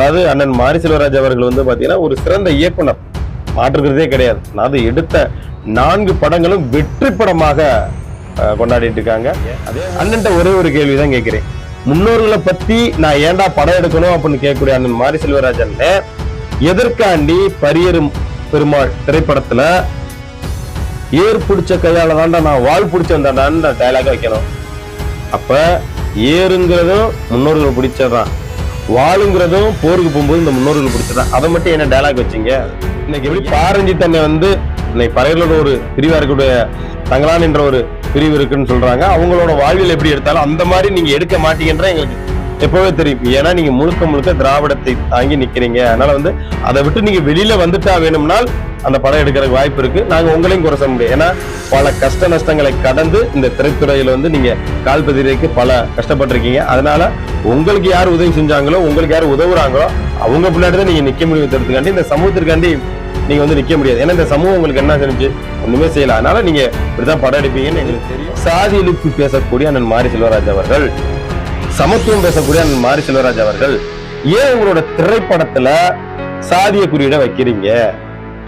அதாவது அண்ணன் மாரி செல்வராஜ் அவர்கள் வந்து பாத்தீங்கன்னா ஒரு சிறந்த இயக்குனர். மாற்றுக்கிறதே கிடையாது. அது எடுத்த நான்கு படங்களும் வெற்றி படமாக கொண்டாடிட்டு இருக்காங்க. அதே அண்ணன்ட்ட ஒரே ஒரு கேள்வி தான் கேட்கிறேன். முன்னோர்களை பத்தி நான் ஏன்டா படம் எடுக்கணும் அப்படின்னு கேட்கக்கூடிய அண்ணன் மாரி செல்வராஜன் எதற்காண்டி பரியரும் பெருமாள் திரைப்படத்துல ஏர் பிடிச்ச கையால தான்டா நான் வாழ் பிடிச்ச வந்தாண்டான்னு டைலாக வைக்கணும். அப்ப ஏறுங்கிறதும் முன்னோர்கள் பிடிச்சதான் வாளுங்கிறதும் போருக்கு போகும்போது இந்த முன்னோர்கள் பிடிச்சதான் அதை மட்டும் என்ன டயலாக் வச்சீங்க? இன்னைக்கு எப்படி பாரஞ்சி தன்னை வந்து இன்னைக்கு பறையலோட ஒரு பிரிவா இருக்கக்கூடிய தங்கலான் என்ற ஒரு பிரிவு இருக்குன்னு சொல்றாங்க. அவங்களோட வாழ்வில் எப்படி எடுத்தாலும் அந்த மாதிரி நீங்க எடுக்க மாட்டீங்கன்ற எங்களுக்கு எப்பவே தெரியும். ஏன்னா நீங்க முழுக்க முழுக்க திராவிடத்தை தாங்கி நிக்கிறீங்க. அதனால வந்து அதை விட்டு நீங்க வெளியில வந்துட்டா வேணும்னால் அந்த படம் எடுக்கிறதுக்கு வாய்ப்பு இருக்கு. நாங்க உங்களையும் குறை சொல்ல முடியும் ஏன்னா பல கஷ்ட நஷ்டங்களை கடந்து இந்த திரைத்துறையில வந்து நீங்க கால் பதிரைக்கு பல கஷ்டப்பட்டிருக்கீங்க. அதனால உங்களுக்கு யார் உதவி செஞ்சாங்களோ உங்களுக்கு யார் உதவுறாங்களோ அவங்க பின்னாடி தான் நீங்க நிக்க முடியும். தடுத்துக்காண்டி இந்த சமூகத்திற்காண்டி நீங்க வந்து நிக்க முடியாது. ஏன்னா இந்த சமூகம் உங்களுக்கு என்ன செஞ்சு ஒண்ணுமே செய்யல. அதனால நீங்க இப்படிதான் படம் எடுப்பீங்கன்னு எங்களுக்கு தெரியும். சாதி இழுப்பு பேசக்கூடிய அண்ணன் மாரி செல்வராஜ் அவர்கள். சமத்துவம் பேசக்கூடிய அந்த மாரி செல்வராஜ் அவர்கள் ஏன் உங்களோட திரைப்படத்துல சாதிய குறியீடை வைக்கிறீங்க?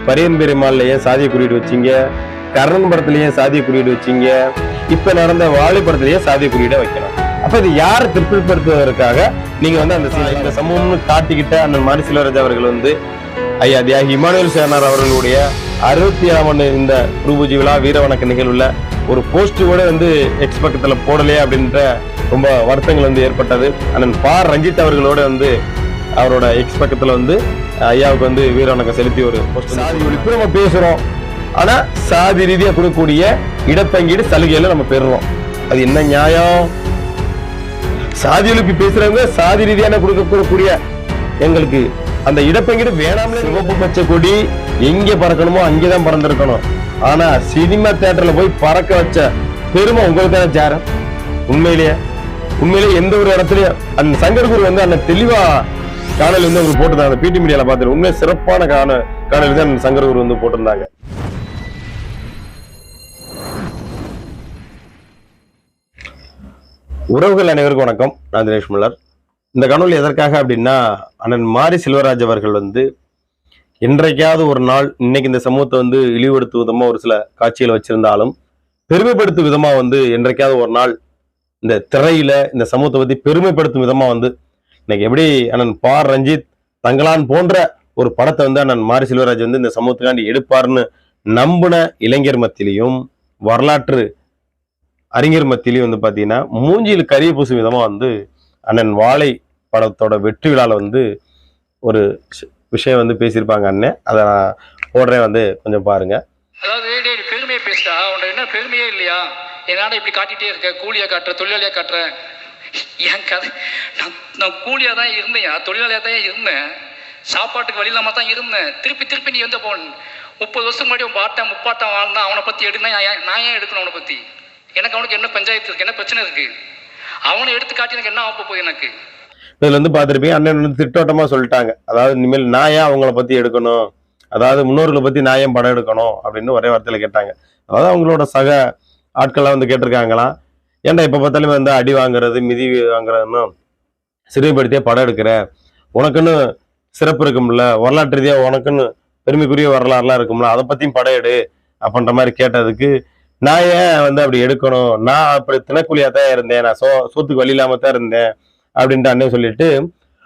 பரியன் பெருமாள்ல ஏன் சாதிய குறியீடு வச்சீங்க? கர்ணன் படத்துல ஏன் சாதிய குறியீடு வச்சீங்க? இப்ப நடந்த வாழை படத்துல சாதிய குறியீடை வைக்கணும் அப்ப இது யாரை திருப்திப்படுத்துவதற்காக நீங்க வந்து அந்த இந்த சமூகம்னு காட்டிக்கிட்ட அந்த மாரி செல்வராஜ் அவர்கள் வந்து ஐயா தியாகி இமானுவேல் சேனார் அவர்களுடைய அறுபத்தி ஏழாம் ஆண்டு இந்த குருபூஜி விழா வீர வணக்க நிகழ்வுல ஒரு போஸ்ட் கூட வந்து எக்ஸ் பக்கத்துல போடலையே அப்படின்ற ரொம்ப வருத்தங்கள் வந்து ஏற்பட்டது. அண்ணன் பா. ரஞ்சித் அவர்களோட வந்து அவரோட எக்ஸ் பக்கத்துல வந்து ஐயாவுக்கு வந்து வீர வணக்கம் செலுத்தி ஒரு post சாதி ஒழிப்பு நம்ம பேசுறோம். ஆனா சாதி ரீதியா கொடுக்கக்கூடிய இடப்பங்கீடு சலுகையில நம்ம பெறுறோம். அது என்ன நியாயம்? சாதி ஒழிப்பு பேசுறவங்க சாதி ரீதியான கொடுக்கக்கூடிய எங்களுக்கு அந்த இடப்பங்கீடு வேணாம்ல சிவப்பு பச்சை கொடி எங்க பறக்கணுமோ அங்கேதான் பறந்துருக்கணும். ஆனா சினிமா தியேட்டர்ல போய் பறக்க வச்ச பெருமை உங்களுக்கு தானே சேரம் உண்மையிலேயே. உண்மையிலேயே எந்த ஒரு இடத்துலயும் அந்த சங்கர் குரு வந்து அந்த தெளிவா காணொலி வந்து அவர் போட்டிருந்தாங்க அந்த பிடி மீடியால பார்த்துட்டு உண்மையை சிறப்பான காண காணொலி தான் சங்கர் குரு வந்து போட்டிருந்தாங்க. உறவுகள் அனைவருக்கும் வணக்கம். நான் தினேஷ் மலர் இந்த கனவுல எதற்காக அப்படின்னா அண்ணன் மாரி செல்வராஜ் அவர்கள் வந்து என்றைக்காவது ஒரு நாள் இன்னைக்கு இந்த சமூகத்தை வந்து இழிவுபடுத்தும் விதமா ஒரு சில காட்சிகள் வச்சிருந்தாலும் பெருமைப்படுத்தும் விதமா வந்து என்றைக்காவது ஒரு நாள் இந்த திரையில இந்த சமூகத்தை பத்தி பெருமைப்படுத்தும் விதமா வந்து இன்னைக்கு எப்படி அண்ணன் பார் ரஞ்சித் தங்கலான் போன்ற ஒரு படத்தை வந்து அண்ணன் மாரி செல்வராஜ் வந்து இந்த சமூகத்துக்காண்டி எடுப்பார்னு நம்பின இளைஞர் மத்தியிலையும் வரலாற்று அறிஞர் மத்தியிலையும் வந்து பார்த்தீங்கன்னா மூஞ்சியில் கரிய பூசும் விதமாக வந்து அண்ணன் வாழை படத்தோட வெற்றி விழாவில் வந்து ஒரு விஷயம் வந்து பேசியிருப்பாங்க அண்ணன் அதை நான் போடுறேன் வந்து கொஞ்சம் பாருங்க. அதாவது பெருமையை பேசுடா. உன்ட என்ன பெருமையே இல்லையா? என்னால் இப்படி காட்டிகிட்டே இருக்க? கூலியாக காட்டுற தொழிலாளியாக காட்டுறேன் என் கதை. நான் நான் கூலியாக தான் இருந்தேன். தொழிலாளியாக தான் இருந்தேன். சாப்பாட்டுக்கு வழி இல்லாமல் தான் இருந்தேன். திருப்பி திருப்பி நீ வந்து போன். முப்பது வருஷம் முன்னாடி உன் பாட்டன் முப்பாட்டம் வாழ்ந்தான் அவனை பற்றி எடுனா நான் ஏன் எடுக்கணும் அவனை பற்றி எனக்கு அவனுக்கு என்ன பஞ்சாயத்து இருக்குது என்ன பிரச்சனை இருக்குது அவனை எடுத்து காட்டி எனக்கு என்ன ஆக போகுது எனக்கு? இதுல வந்து பார்த்திருப்பீங்க அண்ணன் வந்து திட்டோட்டமா சொல்லிட்டாங்க. அதாவது இனிமேல் நான் ஏன் அவங்கள பத்தி எடுக்கணும்? அதாவது முன்னோர்களை பத்தி நான் ஏன் படம் எடுக்கணும்? அப்படின்னு ஒரே வார்த்தையில கேட்டாங்க. அதாவது அவங்களோட சக ஆட்கள்லாம் வந்து கேட்டிருக்காங்களாம். ஏன்டா இப்ப பார்த்தாலுமே வந்து அடி வாங்குறது மிதி வாங்குறதுன்னு சிறுமைப்படுத்தியே படம் எடுக்கிற? உனக்குன்னு சிறப்பு இருக்கும்ல வரலாற்று ரீதியா உனக்குன்னு பெருமைக்குரிய வரலாறுலாம் இருக்கும்ல அதை பத்தியும் படம் எடு அப்படின்ற மாதிரி கேட்டதுக்கு நான் ஏன் வந்து அப்படி எடுக்கணும்? நான் அப்படி தினக்கூலியாக தான் இருந்தேன். நான் சோ சோத்துக்கு வழி இல்லாம தான் இருந்தேன் அப்படின்ட்டு அண்ணன் சொல்லிட்டு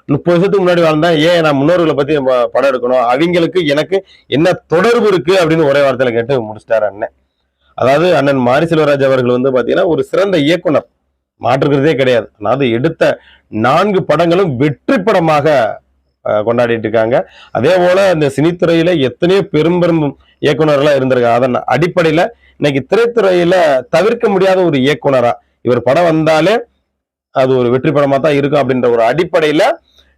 முப்பது வருஷத்துக்கு முன்னாடி வாழ்ந்தா ஏன் நான் முன்னோர்களை பத்தி படம் எடுக்கணும்? அவங்களுக்கு எனக்கு என்ன தொடர்பு இருக்கு அப்படின்னு ஒரே வார்த்தையில கேட்டு முடிச்சிட்டாரு அண்ணன். அதாவது அண்ணன் மாரி செல்வராஜ் அவர்கள் வந்து பாத்தீங்கன்னா ஒரு சிறந்த இயக்குனர். மாற்றுக்கிறதே கிடையாது. அதாவது எடுத்த நான்கு படங்களும் வெற்றி படமாக கொண்டாடிட்டு இருக்காங்க. அதே போல இந்த சினித்துறையில எத்தனையோ பெரும் பெரும் இயக்குனர்களா இருந்திருக்காங்க. அதன் அடிப்படையில இன்னைக்கு திரைத்துறையில தவிர்க்க முடியாத ஒரு இயக்குனரா இவர் படம் வந்தாலே அது ஒரு வெற்றி படமா தான் இருக்கும் அப்படின்ற ஒரு அடிப்படையில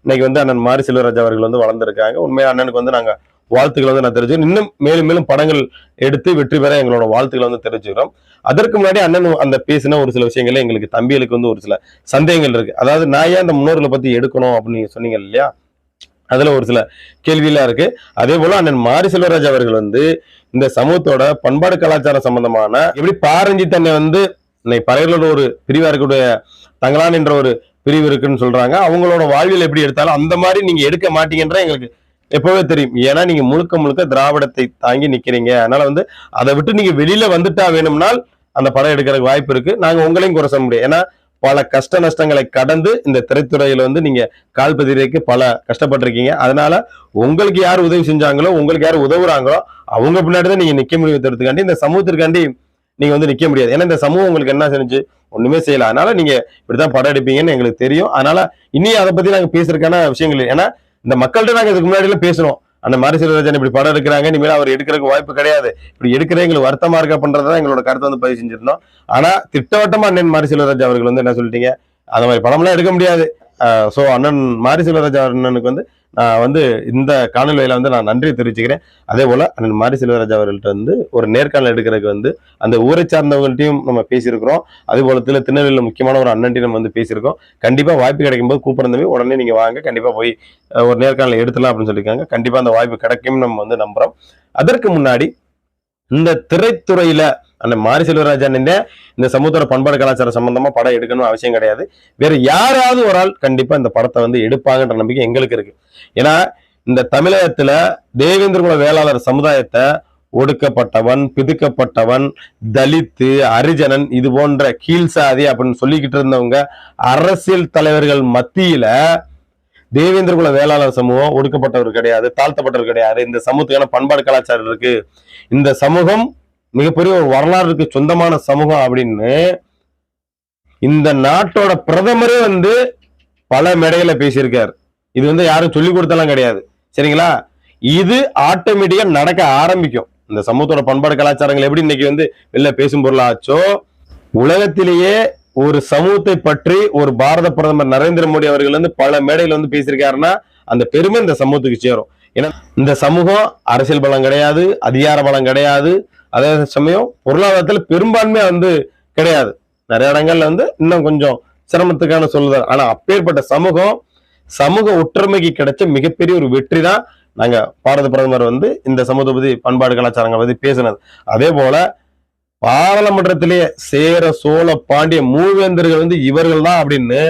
இன்னைக்கு வந்து அண்ணன் மாரி செல்வராஜ் அவர்கள் வந்து வளர்ந்துருக்காங்க. உண்மையா அண்ணனுக்கு வந்து நாங்க வாழ்த்துக்களை வந்து நான் தெரிஞ்சுக்கிறோம் இன்னும் மேலும் மேலும் படங்கள் எடுத்து வெற்றி பெற எங்களோட வாழ்த்துக்களை வந்து தெரிஞ்சுக்கிறோம் அதற்கு முன்னாடி அண்ணன் அந்த பேசின ஒரு சில விஷயங்கள்ல எங்களுக்கு தம்பிகளுக்கு வந்து ஒரு சில சந்தேகங்கள் இருக்கு. அதாவது நான் ஏன் அந்த முன்னோர்களை பத்தி எடுக்கணும் அப்படின்னு சொன்னீங்க இல்லையா? அதில் ஒரு சில கேள்வியெல்லாம் இருக்குது அதே போல் அண்ணன் மாரி செல்வராஜ் அவர்கள் வந்து இந்த சமூகத்தோட பண்பாடு கலாச்சாரம் சம்பந்தமான எப்படி பாரஞ்சி தன்னை வந்து இன்னைக்கு பறையலோட ஒரு பிரிவாக இருக்கக்கூடிய தங்கலான் என்ற ஒரு பிரிவு இருக்குன்னு சொல்கிறாங்க அவங்களோட வாழ்வியல் எப்படி எடுத்தாலும் அந்த மாதிரி நீங்கள் எடுக்க மாட்டீங்கன்ற எங்களுக்கு எப்போவே தெரியும். ஏன்னா நீங்கள் முழுக்க முழுக்க திராவிடத்தை தாங்கி நிற்கிறீங்க அதனால் வந்து அதை விட்டு நீங்கள் வெளியில் வந்துட்டா வேணும்னால் அந்த படம் எடுக்கிறதுக்கு வாய்ப்பு இருக்குது நாங்கள் உங்களையும் குறை சொல்ல முடியும் ஏன்னா பல கஷ்ட நஷ்டங்களை கடந்து இந்த திரைத்துறையில வந்து நீங்க கால் பதிரைக்கு பல கஷ்டப்பட்டிருக்கீங்க. அதனால உங்களுக்கு யார் உதவி செஞ்சாங்களோ உங்களுக்கு யார் உதவுறாங்களோ அவங்க பின்னாடி தான் நீங்க நிக்க முடியுங்கிறதுக்காண்டி இந்த சமூகத்திற்காண்டி நீங்க வந்து நிக்க முடியாது. ஏன்னா இந்த சமூகம் உங்களுக்கு என்ன செஞ்சு? ஒண்ணுமே செய்யல. அதனால நீங்க இப்படிதான் படம் எடுப்பீங்கன்னு எங்களுக்கு தெரியும். அதனால இனி அதை பத்தி நாங்க பேசுறதுக்கான விஷயங்கள் இல்லை. ஏன்னா இந்த மக்கள்கிட்ட நாங்க இதுக்கு முன்னாடி எல்லாம் பேசுறோம். அந்த மாதிரி செல்வராஜன் இப்படி படம் எடுக்கிறாங்க இனிமேல் அவர் எடுக்கிறதுக்கு வாய்ப்பு கிடையாது. இப்படி எடுக்கிற எங்களுக்கு வருத்தமா இருக்க பண்றதுதான் எங்களோட கருத்தை வந்து பதிவு செஞ்சிருந்தோம். ஆனா திட்டவட்டமா அண்ணன் மாரி செல்வராஜ் அவர்கள் வந்து என்ன சொல்லிட்டீங்க? அந்த மாதிரி படம்லாம் எடுக்க முடியாது. சோ அண்ணன் மாரி செல்வராஜ் அண்ணனுக்கு வந்து நான் வந்து இந்த காணொலியில வந்து நான் நன்றி தெரிவிச்சுக்கிறேன். அதே போல் அண்ணன் மாரி செல்வராஜ் அவர்கள்ட்ட வந்து ஒரு நேர்காணல் எடுக்கிறதுக்கு வந்து அந்த ஊரை சார்ந்தவங்கள்ட்டையும் நம்ம பேசியிருக்கிறோம். அதே போல திரு திருநெல்வேலியில் முக்கியமான ஒரு அண்ணன்ட்டையும் நம்ம வந்து பேசியிருக்கோம். கண்டிப்பாக வாய்ப்பு கிடைக்கும் போது கூப்பிடுறதுமே உடனே நீங்கள் வாங்க. கண்டிப்பாக போய் ஒரு நேர்காணல் எடுத்துலாம் அப்படின்னு சொல்லியிருக்காங்க. கண்டிப்பாக அந்த வாய்ப்பு கிடைக்கும் நம்ம வந்து நம்புகிறோம் அதற்கு முன்னாடி இந்த திரைத்துறையில் அந்த மாரி செல்வராஜன் இந்த சமூக பண்பாடு கலாச்சாரம் சம்பந்தமா படம் எடுக்கணும் அவசியம் கிடையாது. வேற யாராவது ஒரு ஆள் கண்டிப்பா இந்த படத்தை வந்து எடுப்பாங்கன்ற நம்பிக்கை எங்களுக்கு இருக்கு. ஏன்னா இந்த தமிழகத்துல தேவேந்திர குல வேளாளர் சமுதாயத்தை ஒடுக்கப்பட்டவன் பிதுக்கப்பட்டவன் தலித்து அரிஜனன் இது போன்ற கீழ் சாதி அப்படின்னு சொல்லிக்கிட்டு இருந்தவங்க அரசியல் தலைவர்கள் மத்தியில தேவேந்திர குல வேளாளர் சமூகம் ஒடுக்கப்பட்டவர் கிடையாது தாழ்த்தப்பட்டவர் கிடையாது. இந்த சமூகத்துக்கான பண்பாடு கலாச்சாரம் இருக்கு. இந்த சமூகம் மிகப்பெரிய ஒரு வரலாறுக்கு சொந்தமான சமூகம் அப்படின்னு இந்த நாட்டோட பிரதமரே வந்து பல மேடைகளை பேசியிருக்காரு. இது வந்து யாரும் சொல்லி கொடுத்தலாம் கிடையாது. சரிங்களா? இது ஆட்டோமேட்டிக்கா நடக்க ஆரம்பிக்கும். இந்த சமூகத்தோட பண்பாடு கலாச்சாரங்கள் எப்படி இன்னைக்கு வந்து வெளில பேசும் பொருளாச்சோ உலகத்திலேயே ஒரு சமூகத்தை பற்றி ஒரு பாரத பிரதமர் நரேந்திர மோடி அவர்கள் வந்து பல மேடைகள் வந்து பேசியிருக்காருன்னா அந்த பெருமை இந்த சமூகத்துக்கு சேரும். ஏன்னா இந்த சமூகம் அரசியல் பலம் கிடையாது அதிகார பலம் கிடையாது அதே சமயம் பொருளாதாரத்தில் பெரும்பான்மை வந்து கிடையாது. நிறைய இடங்கள்ல வந்து இன்னும் கொஞ்சம் சிரமத்துக்கான சொல்லுதல். ஆனா அப்பேற்பட்ட சமூகம் சமூக ஒற்றுமைக்கு கிடைச்ச மிகப்பெரிய ஒரு வெற்றி தான் நாங்க பாரத பிரதமர் வந்து இந்த சமூகத்தை பத்தி பண்பாடு கலாச்சாரங்களை பத்தி பேசினது. அதே போல பாராளுமன்றத்திலேயே சேர சோழ பாண்டிய மூவேந்தர்கள் வந்து இவர்கள் தான் அப்படின்னு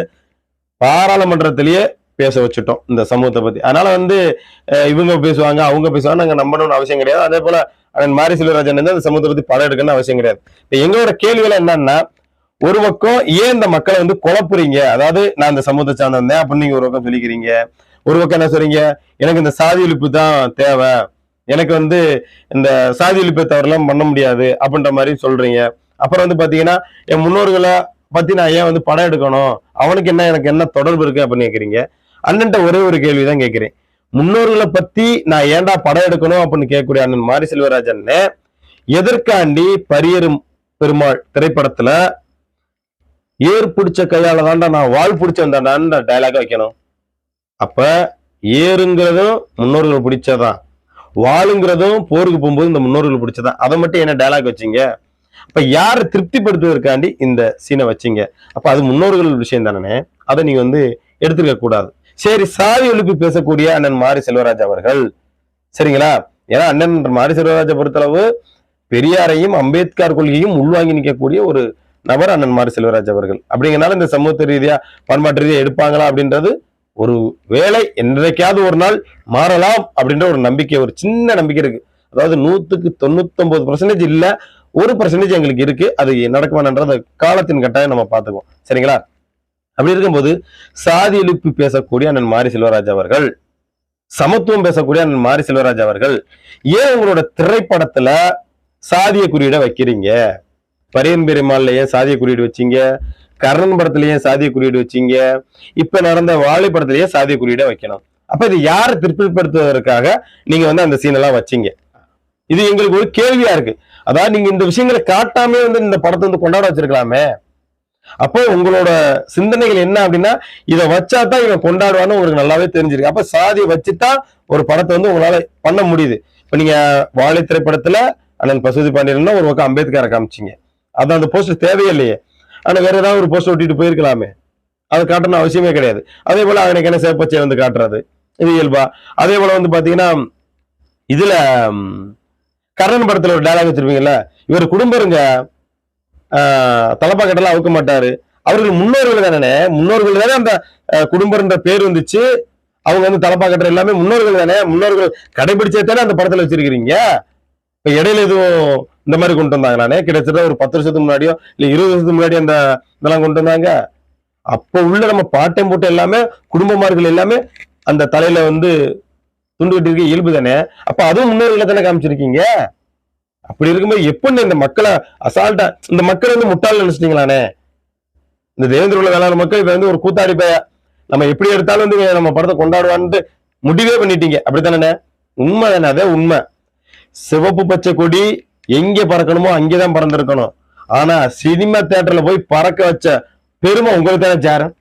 பாராளுமன்றத்திலேயே பேச வச்சுட்டோம் இந்த சமூகத்தை பத்தி. அதனால வந்து இவங்க பேசுவாங்க அவங்க பேசுவாங்க நாங்க நம்பணும்னு அவசியம் கிடையாது. அதே போல அண்ணன் மாரி செல்வராஜன் வந்து அந்த சமூகத்தை பத்தி படம் எடுக்கணும்னு அவசியம் கிடையாது. எங்களோட கேள்விகள் என்னன்னா ஒரு பக்கம் ஏன் இந்த மக்களை வந்து குழப்புறீங்க? அதாவது நான் இந்த சமூகத்தை சார்ந்தேன் அப்படின்னு நீங்க ஒரு பக்கம் சொல்லிக்கிறீங்க. ஒரு பக்கம் என்ன சொல்றீங்க? எனக்கு இந்த சாதி ஒழிப்பு தான் தேவை. எனக்கு வந்து இந்த சாதி ஒழிப்பை தவறெல்லாம் பண்ண முடியாது அப்படின்ற மாதிரி சொல்றீங்க. அப்புறம் வந்து பாத்தீங்கன்னா என் முன்னோர்களை பத்தி நான் ஏன் வந்து படம் எடுக்கணும்? அவனுக்கு என்ன எனக்கு என்ன தொடர்பு இருக்கு அப்படின்னு கேக்குறீங்க? அண்ணன்ட்ட ஒரே ஒரு கேள்விதான் கேட்கிறேன். முன்னோர்களை பத்தி நான் ஏன்டா படம் எடுக்கணும் அப்படின்னு கேட்கக்கூடிய அண்ணன் மாரி செல்வராஜன் எதற்காண்டி பரியரும் பெருமாள் திரைப்படத்துல ஏர் பிடிச்ச கையால தான்டா நான் வாழ் பிடிச்ச வந்தாண்டான்னு டைலாக வைக்கணும். அப்ப ஏறுங்கிறதும் முன்னோர்கள் பிடிச்சதான் வாளுங்கிறதும் போருக்கு போகும்போது இந்த முன்னோர்கள் பிடிச்சதான் அதை மட்டும் என்ன டைலாக் வச்சிங்க? அப்ப யாரை திருப்திப்படுத்துவதற்காண்டி இந்த சீனை வச்சீங்க? அப்ப அது முன்னோர்கள் விஷயம் தானே அதை நீங்க வந்து எடுத்துக்க கூடாது. சரி சாவி எழுப்பி பேசக்கூடிய அண்ணன் மாரி செல்வராஜ் அவர்கள். சரிங்களா? ஏன்னா அண்ணன் மாரி செல்வராஜை பொறுத்தளவு பெரியாரையும் அம்பேத்கர் கொள்கையும் உள்வாங்கி நிற்கக்கூடிய ஒரு நபர் அண்ணன் மாரி செல்வராஜ் அவர்கள். அப்படிங்கறனால இந்த சமூக ரீதியா பண்பாட்டு ரீதியா எடுப்பாங்களா அப்படின்றது ஒரு வேலை. என்றைக்காவது ஒரு நாள் மாறலாம் அப்படின்ற ஒரு நம்பிக்கை ஒரு சின்ன நம்பிக்கை இருக்கு. அதாவது நூத்துக்கு தொண்ணூத்தொன்பது பர்சன்டேஜ் இல்ல ஒரு பர்சன்டேஜ் எங்களுக்கு இருக்கு. அது நடக்குமான்றது காலத்தின் கட்டாயம் நம்ம பார்த்துக்குவோம். சரிங்களா? அப்படி இருக்கும்போது சாதி எழுப்பி பேசக்கூடிய அண்ணன் மாரி செல்வராஜ் அவர்கள் சமத்துவம் பேசக்கூடிய அண்ணன் மாரி செல்வராஜ் அவர்கள் ஏன் உங்களோட திரைப்படத்துல சாதிய குறியீடை வைக்கிறீங்க? பரியன் பெருமாள்ல ஏன் சாதிய குறியீடு வச்சீங்க கர்ணன் படத்திலேயே சாதிய குறியீடு வச்சீங்க இப்ப நடந்த வாழை படத்திலேயே சாதிய குறியீடை வைக்கணும். அப்ப இது யாரை திருப்திப்படுத்துவதற்காக நீங்க வந்து அந்த சீன் எல்லாம் வச்சீங்க? இது எங்களுக்கு ஒரு கேள்வியா இருக்கு. அதாவது நீங்க இந்த விஷயங்களை காட்டாமே வந்து இந்த படத்தை வந்து கொண்டாட வச்சிருக்கலாமே. அப்போ உங்களோட சிந்தனைகள் என்ன அப்படின்னா இதை வச்சா தான் இவன் கொண்டாடுவான்னு உங்களுக்கு நல்லாவே தெரிஞ்சிருக்கு. அப்ப சாதியை வச்சுட்டா ஒரு படத்தை வந்து உங்களால பண்ண முடியுது. இப்ப நீங்க வாழை திரைப்படத்துல அண்ணன் பசுதி பாண்டியன் ஒரு பக்கம் அம்பேத்கரை காமிச்சீங்க. அது அந்த போஸ்டர் தேவையில்லையே ஆனா வேற ஏதாவது ஒரு போஸ்டர் ஒட்டிட்டு போயிருக்கலாமே. அதை காட்டணும் அவசியமே கிடையாது. அதே போல அவனுக்கு என்ன சேப்பச்சை வந்து காட்டுறது. இது இயல்பா. அதே போல வந்து பாத்தீங்கன்னா இதுல கர்ணன் படத்துல ஒரு டைலாக் வச்சிருப்பீங்கல்ல. இவர் குடும்பம் இருங்க தலப்பா அவுக்க மாட்டாரு. அவர்கள் முன்னோர்கள் தானே முன்னோர்கள் தானே அந்த அஹ், குடும்பம்ன்ற பேர் வந்துச்சு. அவங்க வந்து தலப்பா கட்டுற எல்லாமே முன்னோர்கள் தானே? முன்னோர்கள் கடைபிடிச்சே தானே அந்த படத்துல வச்சிருக்கிறீங்க? இப்ப இடையில எதுவும் இந்த மாதிரி கொண்டு வந்தாங்களானே கிட்டத்தட்ட ஒரு பத்து வருஷத்துக்கு முன்னாடியோ இல்ல இருபது வருஷத்துக்கு முன்னாடி அந்த இதெல்லாம் கொண்டு வந்தாங்க. அப்ப உள்ள நம்ம பாட்டம் போட்டு எல்லாமே குடும்பமார்கள் எல்லாமே அந்த தலையில வந்து துண்டு கட்டிருக்க இயல்பு தானே? அப்ப அதுவும் முன்னோர்களை தானே காமிச்சிருக்கீங்க? அப்படி இருக்கும்போது எப்படின்னு இந்த மக்களை அசால்ட்டா இந்த மக்கள் வந்து முட்டாள் நினைச்சிட்டீங்களானே இந்த தேவேந்திர உள்ள வேளாண் மக்கள் இப்ப வந்து ஒரு கூத்தாடி பய. நம்ம எப்படி எடுத்தாலும் வந்து நம்ம படத்தை கொண்டாடுவான்ட்டு முடிவே பண்ணிட்டீங்க. அப்படித்தானே உண்மை தானே அதே உண்மை. சிவப்பு பச்சை கொடி எங்க பறக்கணுமோ அங்கேதான் பறந்துருக்கணும். ஆனா சினிமா தேட்டர்ல போய் பறக்க வச்ச பெருமை உங்களுக்கு தானே சேரம்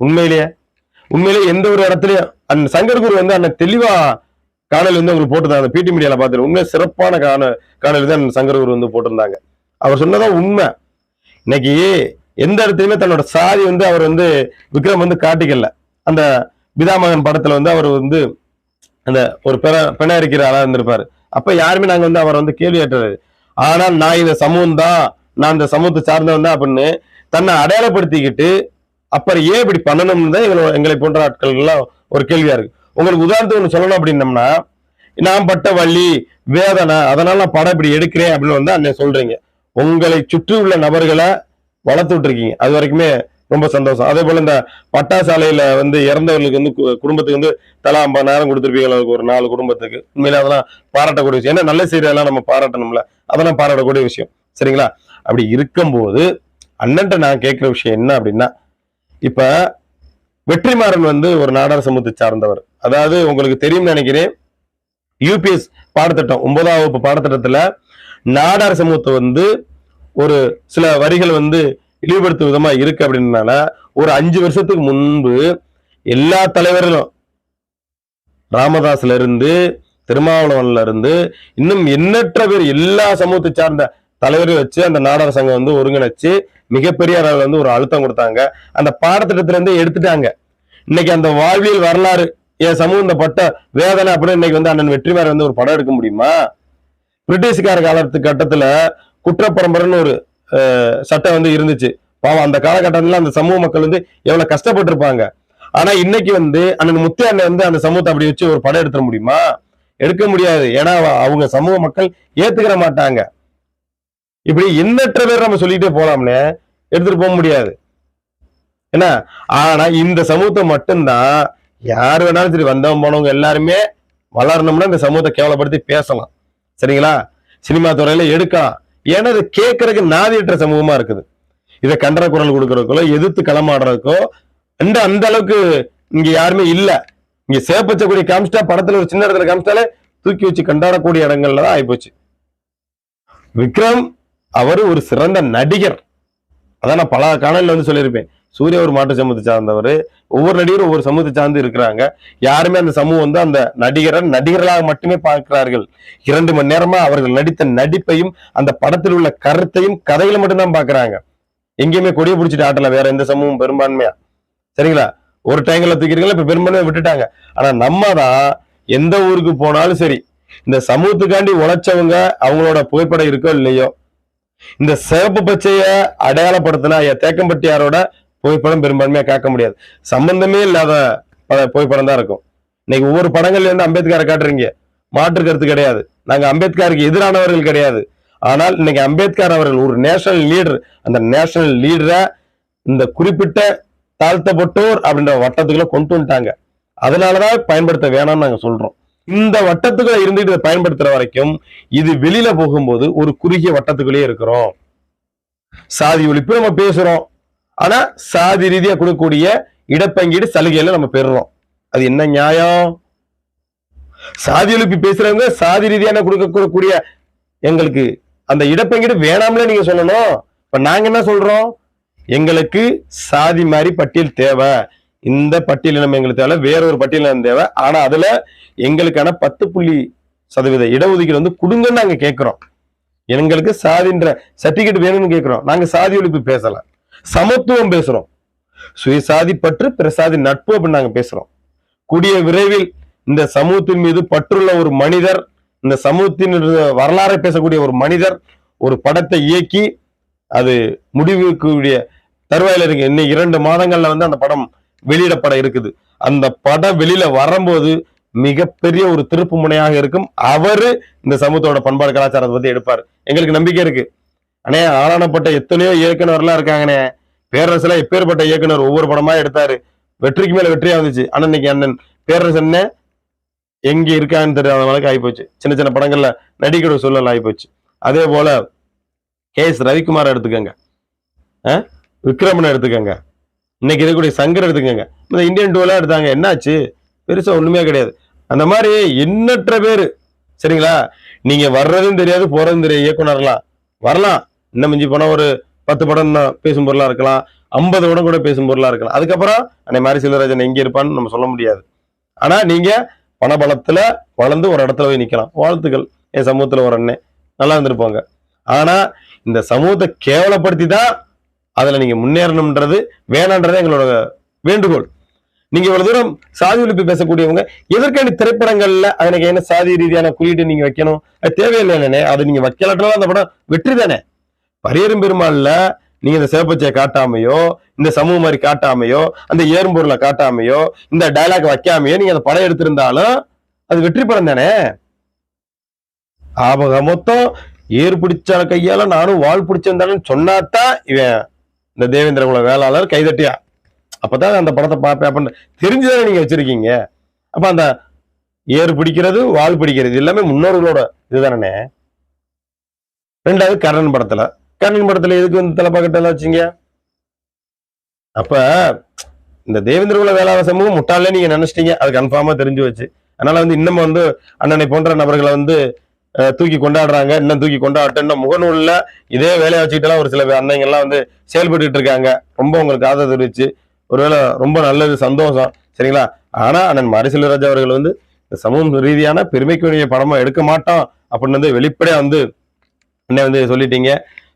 உண்மையிலேயே. உண்மையிலேயே எந்த ஒரு இடத்துலயும் அந்த சங்கர் குரு வந்து அண்ணன் தெளிவா காணொலி வந்து அவர் போட்டிருந்தாங்க பிடி மீடியாவில் பார்த்துட்டு உண்மை சிறப்பான காண காணொலி தான் அண்ணன் சங்கர் வந்து போட்டிருந்தாங்க. அவர் சொன்னதான் உண்மை. இன்னைக்கு எந்த இடத்துலையுமே தன்னோட சாதி வந்து அவர் வந்து விக்ரம் வந்து காட்டிக்கல. அந்த பிதாமகன் படத்துல வந்து அவர் வந்து அந்த ஒரு பெண பெண இருக்கிற ஆளா இருந்திருப்பாரு. அப்ப யாருமே நாங்க வந்து அவர் வந்து கேள்வி கேட்டது ஆனால் நான் இந்த சமூகம் தான். நான் இந்த சமூகத்தை சார்ந்தவன் தான் அப்படின்னு தன்னை அடையாளப்படுத்திக்கிட்டு அப்புறம் ஏன் இப்படி பண்ணணும்னு தான் எங்களை எங்களை போன்ற ஆட்கள் எல்லாம் ஒரு கேள்வியா இருக்கு. உங்களுக்கு உதாரணத்துக்கு ஒன்று சொல்லணும் அப்படின்னம்னா நான் பட்ட வள்ளி வேதனை அதனால நான் படம் இப்படி எடுக்கிறேன் அப்படின்னு வந்து அண்ணன் சொல்றீங்க. உங்களை சுற்றி உள்ள நபர்களை வளர்த்து விட்டுருக்கீங்க. அது வரைக்குமே ரொம்ப சந்தோஷம். அதே போல இந்த பட்டாசாலையில வந்து இறந்தவர்களுக்கு வந்து கு- குடும்பத்துக்கு வந்து தலா நேரம் கொடுத்துருப்பீங்களா ஒரு நாலு குடும்பத்துக்கு. உண்மையில அதெல்லாம் பாராட்டக்கூடிய விஷயம். ஏன்னா நல்ல செய்தியெல்லாம் நம்ம பாராட்டணும்ல. அதெல்லாம் பாராட்டக்கூடிய விஷயம். சரிங்களா? அப்படி இருக்கும்போது அண்ணன்ட்ட நான் கேட்கிற விஷயம் என்ன அப்படின்னா இப்ப வெற்றிமாறன் வந்து ஒரு நாடார் சமூகத்தை சார்ந்தவர். அதாவது உங்களுக்கு தெரியும் நினைக்கிறேன். யூபிஎஸ் பாடத்திட்டம் ஒன்பதாம் வகுப்பு பாடத்திட்டத்துல நாடார் சமூகத்தை வந்து ஒரு சில வரிகள் வந்து இழிவுபடுத்தும் விதமா இருக்கு அப்படின்னால ஒரு அஞ்சு வருஷத்துக்கு முன்பு எல்லா தலைவர்களும் ராமதாஸ்ல இருந்து திருமாவளவன்ல இருந்து இன்னும் எண்ணற்ற பேர் எல்லா சமூகத்தை சார்ந்த தலைவர்கள் வச்சு அந்த நாடார் சங்கம் வந்து ஒருங்கிணைச்சு மிகப்பெரிய அளவில் வந்து ஒரு அழுத்தம் கொடுத்தாங்க. அந்த பாடத்திட்டத்திலேருந்து எடுத்துட்டாங்க. இன்னைக்கு அந்த வாழ்வியல் வரலாறு என் சமூகம் இந்த பட்ட வேதனை அப்படின்னு இன்னைக்கு வந்து அண்ணன் வெற்றிமாறன் வந்து ஒரு படம் எடுக்க முடியுமா? பிரிட்டிஷ்கார காலத்து கட்டத்துல குற்றப்பரம்பரைன்னு ஒரு சட்டம் வந்து இருந்துச்சு. பாவம் அந்த காலகட்டத்துல அந்த சமூக மக்கள் வந்து எவ்வளவு கஷ்டப்பட்டிருப்பாங்க. ஆனா இன்னைக்கு வந்து அண்ணன் முத்திய அண்ணன் வந்து அந்த சமூகத்தை அப்படி வச்சு ஒரு படம் எடுத்துட முடியுமா? எடுக்க முடியாது. ஏன்னா அவங்க சமூக மக்கள் ஏத்துக்கிற மாட்டாங்க. இப்படி எண்ணற்ற பேர் நம்ம சொல்லிட்டே போலாம்னு எடுத்துட்டு போக முடியாது. என்ன ஆனா இந்த சமூகத்தை மட்டும்தான் யார் வேணாலும் சரி வந்தவங்க போனவங்க எல்லாருமே வளரணும்னா இந்த சமூகத்தை கேவலப்படுத்தி பேசலாம். சரிங்களா? சினிமா துறையில எடுக்கலாம் ஏன்னா இது கேட்கறதுக்கு நாதியற்ற சமூகமா இருக்குது. இதை கண்டன குரல் கொடுக்கறதுக்கோ எதிர்த்து களமாடுறதுக்கோ அந்த அந்த அளவுக்கு இங்க யாருமே இல்ல. இங்க சேப்பச்சக்கூடிய காமிச்சிட்டா படத்துல ஒரு சின்ன இடத்துல காமிச்சிட்டாலே தூக்கி வச்சு கண்டாடக்கூடிய இடங்கள்ல தான் ஆயிப்போச்சு. விக்ரம் அவர் ஒரு சிறந்த நடிகர். அதான் நான் பல காணொலியில் வந்து சொல்லியிருப்பேன். சூர்யா ஒரு மாட்டு சமூகத்தை சார்ந்தவர். ஒவ்வொரு நடிகரும் ஒவ்வொரு சமூகத்தை சார்ந்து இருக்கிறாங்க. யாருமே அந்த சமூகம் வந்து அந்த நடிகரை நடிகர்களாக மட்டுமே பார்க்கிறார்கள். இரண்டு மணி நேரமா அவர்கள் நடித்த நடிப்பையும் அந்த படத்தில் உள்ள கருத்தையும் கதையில மட்டும்தான் பாக்குறாங்க எங்கேயுமே கொடியை பிடிச்சிட்டு ஆட்டல வேற எந்த சமூகம் பெரும்பான்மையா? சரிங்களா? ஒரு டைங்கல்ல தூக்கிறீங்களா இப்ப பெரும்பான்மையை விட்டுட்டாங்க. ஆனா நம்ம தான் எந்த ஊருக்கு போனாலும் சரி இந்த சமூகத்துக்காண்டி உழைச்சவங்க அவங்களோட புகைப்படம் இருக்கோ இல்லையோ இந்த சிவப்பு பச்சைய அடையாளப்படுத்தினா தேக்கம்பட்டியாரோட புகைப்படம் பெரும்பான்மையா கேட்க முடியாது. சம்பந்தமே இல்லாத ப- புகைப்படம் தான் இருக்கும். இன்னைக்கு ஒவ்வொரு படங்கள்ல இருந்து அம்பேத்கரை காட்டுறீங்க. மாற்று கருத்து கிடையாது. நாங்க அம்பேத்கருக்கு எதிரானவர்கள் கிடையாது. ஆனால் இன்னைக்கு அம்பேத்கர் அவர்கள் ஒரு நேஷனல் லீடர். அந்த நேஷனல் லீடரை இந்த குறிப்பிட்ட தாழ்த்தப்பட்டோர் அப்படின்ற வட்டத்துக்குள்ள கொண்டு வந்துட்டாங்க. அதனாலதான் பயன்படுத்த வேணாம்னு நாங்க சொல்றோம். இந்த வட்டத்துக்குள்ள இருந்துட்டு இதை பயன்படுத்துற வரைக்கும் இது வெளியில போகும்போது ஒரு குறுகிய வட்டத்துக்குள்ளேயே இருக்கிறோம். சாதி ஒழிப்பு நம்ம பேசுறோம். ஆனா சாதி ரீதியா கொடுக்கக்கூடிய இடப்பங்கீடு சலுகையில நம்ம பெறுறோம். அது என்ன நியாயம்? சாதி எழுப்பி பேசுறவங்க சாதி ரீதியான கொடுக்கக்கூடிய எங்களுக்கு அந்த இடப்பங்கீடு வேணாம்ல நீங்க சொல்லணும். இப்ப நாங்க என்ன சொல்றோம்? எங்களுக்கு சாதி மாதிரி பட்டியல் தேவை. இந்த பட்டியலினம் எங்களுக்கு தேவை வேற ஒரு பட்டியலினம் தேவை. ஆனா அதுல எங்களுக்கான பத்து புள்ளி சதவீத இடஒதுக்கீடு வந்து கொடுங்கன்னு நாங்க கேட்கிறோம் எங்களுக்கு சாதின்ற சர்டிபிகேட் வேணும்னு கேட்கிறோம் நாங்க சாதி ஒழிப்பு பேசல. சமத்துவம் பேசுறோம். சுயசாதி பற்று பிரசாதி நட்பு அப்படின்னு நாங்க பேசுறோம். கூடிய விரைவில் இந்த சமூகத்தின் மீது பற்றுள்ள ஒரு மனிதர் இந்த சமூகத்தின் வரலாறை பேசக்கூடிய ஒரு மனிதர் ஒரு படத்தை இயக்கி அது முடிவுக்குரிய தருவாயில இருக்கு. இன்னும் இரண்டு மாதங்கள்ல வந்து அந்த படம் வெளியிடப்பட இருக்குது. அந்த படம் வெளியில வரும்போது மிகப்பெரிய ஒரு திருப்பு முனையாக இருக்கும். அவரு இந்த சமூகத்தோட பண்பாடு கலாச்சாரத்தை பத்தி எடுப்பார். எங்களுக்கு நம்பிக்கை இருக்கு. அண்ணே ஆளானப்பட்ட எத்தனையோ இயக்குனர்லாம் இருக்காங்கண்ணே. பேரரசுல எப்பேற்பட்ட இயக்குனர் ஒவ்வொரு படமா எடுத்தாரு. வெற்றிக்கு மேல வெற்றியா வந்துச்சு. ஆனா இன்னைக்கு அண்ணன். பேரரசு என்ன? எங்க இருக்கான்னு தெரியாத அளவுக்கு ஆகிப்போச்சு. சின்ன சின்ன படங்கள்ல நடிக்கிற சூழல் ஆகிப்போச்சு. அதே போல கே எஸ் ரவிக்குமார் எடுத்துக்கோங்க. அஹ்? விக்ரமனை எடுத்துக்கோங்க. இன்னைக்கு இருக்கக்கூடிய சங்கர் எடுத்துக்கோங்க. இந்த இந்தியன் டூலாம் எடுத்தாங்க. என்னாச்சு? பெருசா ஒண்ணுமே கிடையாது. அந்த மாதிரி எண்ணற்ற பேர். சரிங்களா? நீங்க வர்றதும் தெரியாது போறதும் தெரியாது இயக்குனர்லாம் வரலாம். இன்னும் மிஞ்சி போனால் ஒரு பத்து படம் தான் பேசும் பொருளாக இருக்கலாம் ஐம்பது படம் கூட பேசும் பொருளாக இருக்கலாம். அதுக்கப்புறம் அன்னை மாரி செல்வராஜன் எங்கே இருப்பான்னு நம்ம சொல்ல முடியாது. ஆனால் நீங்கள் பணபலத்தில் வளர்ந்து ஒரு இடத்துல போய் நிற்கலாம் வாழ்த்துக்கள். என் சமூகத்தில் ஒரு அண்ணன் நல்லா இருந்திருப்பாங்க. ஆனால் இந்த சமூகத்தை கேவலப்படுத்தி தான் அதில் நீங்கள் முன்னேறணும்ன்றது வேணான்றது எங்களோட வேண்டுகோள். நீங்க இவ்வளவு தூரம் சாதி ஒழிப்பு பேசக்கூடியவங்க எதற்கான திரைப்படங்கள்ல அதனுக்கு என்ன சாதி ரீதியான குறியீடு நீங்க வைக்கணும்? அது தேவையில்லை அது நீங்க வைக்கலாட்டாலும் அந்த படம் வெற்றி தானே? பரியரும் பெருமாள்ல நீங்க இந்த சிவப்பச்சையை காட்டாமையோ இந்த சமூகம் மாதிரி காட்டாமையோ அந்த ஏறும்பொருளை காட்டாமையோ இந்த டயலாக் வைக்காமையோ நீங்க அந்த படம் எடுத்திருந்தாலும் அது வெற்றி படம் தானே? ஆபக மொத்தம் ஏறு பிடிச்ச கையால நானும் வால் பிடிச்சிருந்தாலும் சொன்னாதான் இவன். இந்த தேவேந்திர குல வேளாளர் கைதட்டியா. அப்பதான் அந்த படத்தை பார்ப்பேன். அப்படின்னு தெரிஞ்சுதானே நீங்க வச்சிருக்கீங்க. அப்ப அந்த ஏறு பிடிக்கிறது வால் பிடிக்கிறது எல்லாமே முன்னோர்களோட இதுதானே? ரெண்டாவது கர்ணன் படத்துல. கர்ணன் படத்துல எதுக்கு வந்து தலைப்பாக்கட்டெல்லாம் வச்சீங்க? அப்ப இந்த தேவேந்திர குல வேளாளர் சமூகம் முட்டாளே நீங்க நினைச்சிட்டீங்க. அது கன்ஃபார்மா தெரிஞ்சு வச்சு அதனால வந்து இன்னும் வந்து அண்ணனை போன்ற நபர்களை வந்து தூக்கி கொண்டாடுறாங்க. இன்னும் தூக்கி கொண்டாடட்டும். இன்னும் முகநூல்ல இதே வேலையை வச்சுக்கிட்டுலாம் ஒரு சில அன்னைங்க எல்லாம் வந்து செயல்பட்டுட்டு இருக்காங்க. ரொம்ப உங்களுக்கு ஆதரவு தெரிவிச்சு ஒருவேளை ரொம்ப நல்லது சந்தோஷம். சரிங்களா? ஆனா அண்ணன் மாரிசெல்வராஜ் அவர்கள் வந்து இந்த சமூக ரீதியான பெருமைக்குரிய படமா எடுக்க மாட்டோம். அப்படின்னு வந்து வெளிப்படையா வந்து என்ன வந்து சொல்லிட்டீங்க.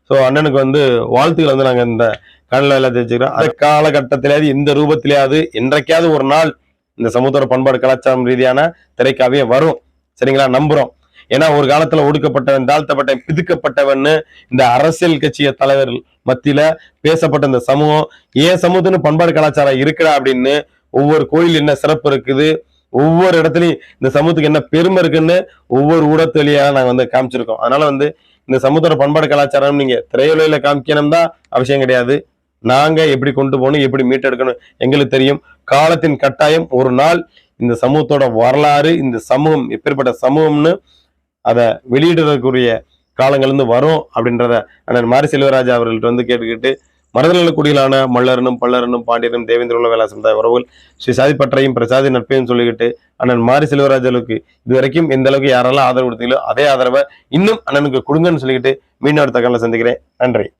ஸோ அண்ணனுக்கு வந்து வாழ்த்துக்கள் வந்து நாங்கள் இந்த கடல எல்லாம் தெரிஞ்சுக்கிறோம் அந்த காலகட்டத்திலேயாவது இந்த ரூபத்திலேயாவது என்றைக்காவது ஒரு நாள் இந்த சமூகத்தோட பண்பாடு கலாச்சாரம் ரீதியான திரைக்காவே வரும். சரிங்களா? நம்புகிறோம் ஏன்னா ஒரு காலத்துல ஒடுக்கப்பட்டவன் தாழ்த்தப்பட்டவன் பிதுக்கப்பட்டவன்னு இந்த அரசியல் கட்சிய தலைவர் மத்தியில பேசப்பட்ட இந்த சமூகம் ஏன் சமூகத்துன்னு பண்பாடு கலாச்சாரம் இருக்குடா அப்படின்னு ஒவ்வொரு கோயில் என்ன சிறப்பு இருக்குது ஒவ்வொரு இடத்துலையும் இந்த சமூகத்துக்கு என்ன பெருமை இருக்குன்னு ஒவ்வொரு ஊடகத்து நாங்கள் வந்து காமிச்சிருக்கோம். அதனால வந்து இந்த சமூகத்தோட பண்பாடு கலாச்சாரம் நீங்க திரையுலையில காமிக்கணும் தான் அவசியம் கிடையாது. நாங்க எப்படி கொண்டு போகணும் எப்படி மீட்டெடுக்கணும் எங்களுக்கு தெரியும். காலத்தின் கட்டாயம் ஒரு நாள் இந்த சமூகத்தோட வரலாறு இந்த சமூகம் எப்பேற்பட்ட சமூகம்னு அதை வெளியிடுறதுக்குரிய காலங்கள் வந்து வரும் அப்படின்றத அண்ணன் மாரி செல்வராஜா அவர்கள்ட்ட வந்து கேட்டுக்கிட்டு மரதநல குடியிலான மல்லரனும் பல்லரனும் பாண்டியனும் தேவேந்திர உள்ள சமுதாய உறவுகள் ஸ்ரீ சாதிப்பற்றையும் பிரசாதி நட்பையும் சொல்லிக்கிட்டு அண்ணன் மாரி செல்வராஜலுக்கு இது வரைக்கும் எந்த அளவுக்கு யாரெல்லாம் ஆதரவு கொடுத்தீங்களோ அதே ஆதரவை இன்னும் அண்ணனுக்கு கொடுங்கன்னு சொல்லிக்கிட்டு மீண்டும் அடுத்த காலம் சந்திக்கிறேன். நன்றி.